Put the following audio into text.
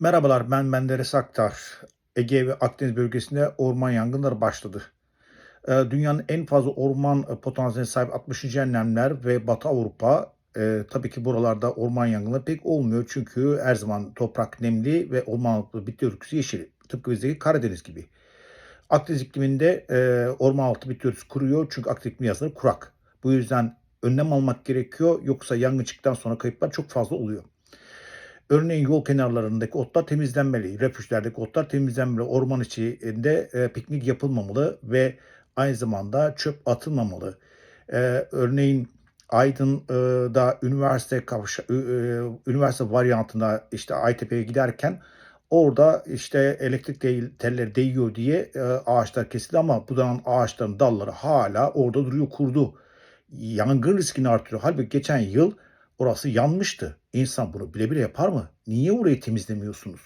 Merhabalar, ben Menderes Aktar. Ege ve Akdeniz bölgesinde orman yangınları başladı. Eee, dünyanın en fazla orman e, potansiyeline sahip 60. enlemler ve Batı Avrupa. Eee, tabii ki buralarda orman yangınları pek olmuyor çünkü her zaman toprak nemli ve orman altı bitki örtüsü yeşil. Tıpkı bizdeki Karadeniz gibi. Akdeniz ikliminde eee, orman altı bitki örtüsü kuruyor çünkü Akdeniz iklimi yazları kurak. Bu yüzden önlem almak gerekiyor yoksa yangın çıktıktan sonra kayıplar çok fazla oluyor. Örneğin yol kenarlarındaki otlar temizlenmeli, refüjlerdeki otlar temizlenmeli, orman içinde e, piknik yapılmamalı ve aynı zamanda çöp atılmamalı. E, örneğin Aydın'da üniversite kavşa, e, üniversite varyantında işte Aytepe'ye giderken orada işte elektrik telleri değiyor diye e, ağaçlar kesildi ama budanın ağaçların dalları hala orada duruyor kurdu. Yangın riskini artırıyor. Halbuki geçen yıl Orası yanmıştı. İnsan bunu bile bile yapar mı? Niye orayı temizlemiyorsunuz?